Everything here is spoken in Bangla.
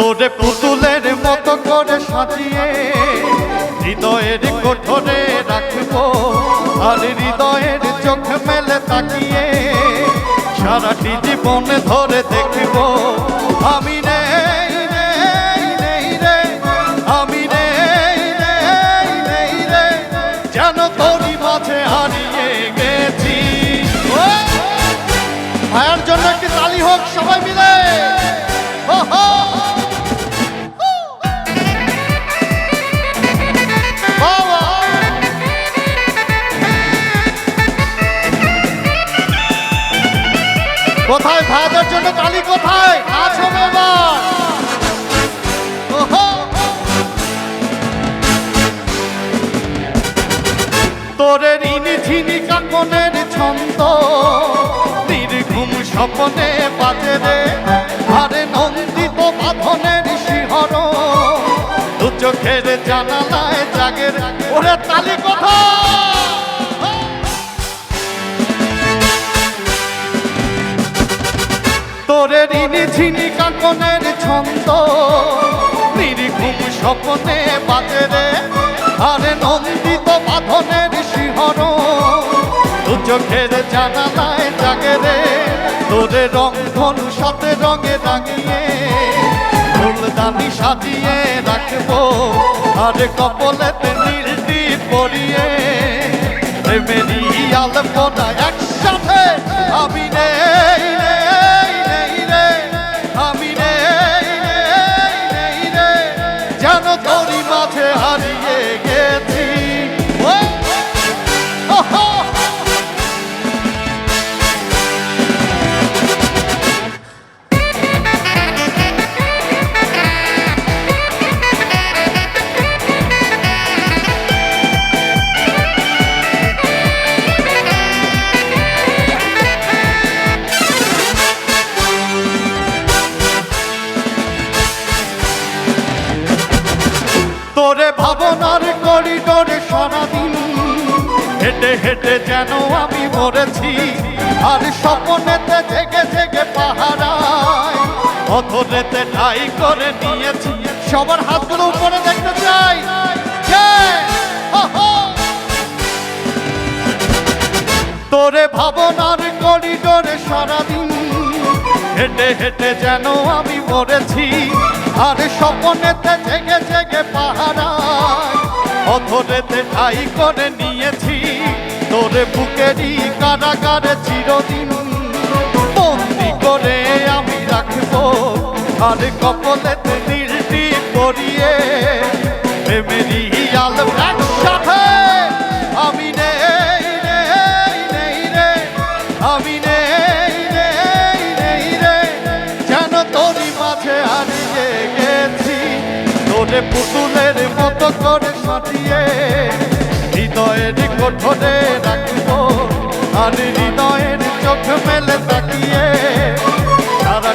তোরে পুতুলের মতো করে সাজিয়ে হৃদয়ের কোঠরে রাখব আর হৃদয়ের চোখ মেলে তাকিয়ে সারাটি জীবন ধরে দেখব। আমি নেই রে, আমি নেই রে, যেন তোরই মাঝে হারিয়ে গেছি। ভাইয়ার জন্য একটি তালি হোক, সবাই মিলে। কোথায় ভাইয়াদের জন্য তালি কোথায়? হবে এবার। তোরে ঋণি ঝিনি কাকনের ছন্দ, নির্ঘুম স্বপনে বাজে রে। আরে নন্দিত বাঁধনের শিহর দু চোখের জানালায় জাগের। ওরে তালি কথা তোরে ঋণি ঝিনি কাকনের ছন্দ। নির্ঘুম স্বপনে বাজে রে আরে নন্দিত বাঁধনের শিহর দু চোখের জানালায় জাগে রে, তোরে রং ধনু সাথে রঙে রাঙিয়ে। ফুলদানি সাজিয়ে রাখব, আরে কপলেতে নীলটি পরিয়ে। প্রেমেরই আলপনা তোরে ভাবনার করিডোরে সারাদিন হেঁটে হেঁটে যেন আমি মরেছি, আর স্বপ্নেতে জেগে জেগে পাহারায়। অথরেতে ঠাই করে নিয়েছি, সবার হাতগুলো উপরে দেখতে চাই! তোরে ভাবনার করিডোরে সারাদিন হেঁটে হেঁটে যেন আমি মরেছি আর স্বপনেতে জেগে জেগে পাহারায় ঠাই করে নিয়েছি, তোরে বুকেরই কারাগারে চিরদিন। বন্দি করে আমি রাখব, আর কপলেতে নীলটি পরিয়ে, প্রেমেরই আলো আমি পুতুলের মতো করে সাজিয়ে হৃদয়ের কঠোরে রাখব আর হৃদয়ের চোখ মেলে তাকিয়ে সারা